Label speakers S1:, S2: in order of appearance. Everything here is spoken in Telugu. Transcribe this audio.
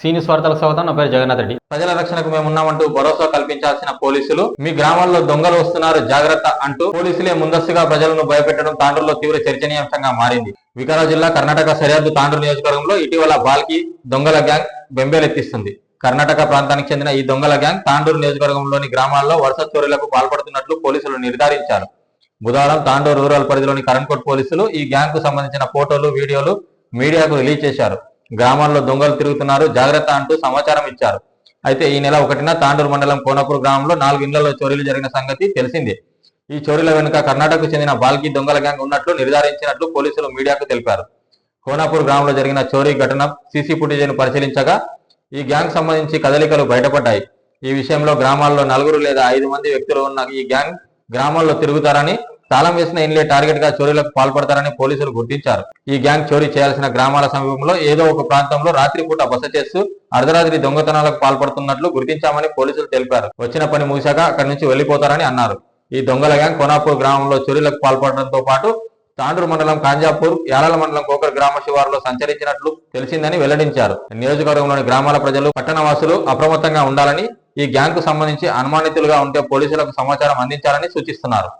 S1: సీనియస్ వార్తలకు స్వాగతం. నా పేరు జగన్నాథ్ రెడ్డి. ప్రజల రక్షణకు మేము ఉన్నామంటూ భరోసా కల్పించాల్సిన పోలీసులు మీ గ్రామాల్లో దొంగలు వస్తున్నారు జాగ్రత్త అంటూ పోలీసులే ముందస్తుగా ప్రజలను భయపెట్టడం తాండూరులో తీవ్ర చర్చనీయాంశంగా మారింది. వికారాబాద్ జిల్లా కర్ణాటక సరిహద్దు తాండ్రు నియోజకవర్గంలో ఇటీవల బాల్కి దొంగల గ్యాంగ్ బెంబేలెత్తిస్తుంది. కర్ణాటక ప్రాంతానికి చెందిన ఈ దొంగల గ్యాంగ్ తాండూరు నియోజకవర్గంలోని గ్రామాల్లో వరుస చోరీలకు పాల్పడుతున్నట్లు పోలీసులు నిర్ధారించారు. బుధవారం తాండూరు రూరల్ పరిధిలోని కరణ్కోట్ పోలీసులు ఈ గ్యాంగ్కు సంబంధించిన ఫోటోలు వీడియోలు మీడియాకు రిలీజ్ చేశారు. గ్రామాల్లో దొంగలు తిరుగుతున్నారు. జాగ్రత్త అంటూ సమాచారం ఇచ్చారు. అయితే ఈ నెల ఒకటిన తాండూరు మండలం కోనపూర్ గ్రామంలో నాలుగు ఇండ్లలో చోరీలు జరిగిన సంగతి తెలిసిందే. ఈ చోరీల వెనుక కర్ణాటకకు చెందిన బాల్కీ దొంగల గ్యాంగ్ ఉన్నట్లు నిర్ధారించినట్లు పోలీసులు మీడియాకు తెలిపారు. కోనాపూర్ గ్రామంలో జరిగిన చోరీ ఘటన సీసీ ఫుటేజ్ను పరిశీలించగా ఈ గ్యాంగ్ సంబంధించి కదలికలు బయటపడ్డాయి. ఈ విషయంలో గ్రామాల్లో నలుగురు లేదా ఐదు మంది వ్యక్తులు ఉన్న ఈ గ్యాంగ్ గ్రామాల్లో తిరుగుతారని తాళం వేసిన ఇండ్లే టార్గెట్గా చోరీలకు పాల్పడతారని పోలీసులు గుర్తించారు. ఈ గ్యాంగ్ చోరీ చేయాల్సిన గ్రామాల సమీపంలో ఏదో ఒక ప్రాంతంలో రాత్రిపూట బస చేస్తూ అర్ధరాత్రి దొంగతనాలకు పాల్పడుతున్నట్లు గుర్తించామని పోలీసులు తెలిపారు. వచ్చిన పని మూసాక అక్కడి నుంచి వెళ్ళిపోతారని అన్నారు. ఈ దొంగల గ్యాంగ్ కొనాపూర్ గ్రామంలో చోరీలకు పాల్పడడంతో పాటు తాండూరు మండలం కాంజాపూర్ యాలాల మండలం కోకర్ గ్రామ శివారులో సంచరించినట్లు తెలిసిందని వెల్లడించారు. నియోజకవర్గంలోని గ్రామాల ప్రజలు పట్టణవాసులు అప్రమత్తంగా ఉండాలని ఈ గ్యాంగ్కు సంబంధించి అనుమానితులుగా ఉంటే పోలీసులకు సమాచారం అందించాలని సూచిస్తున్నారు.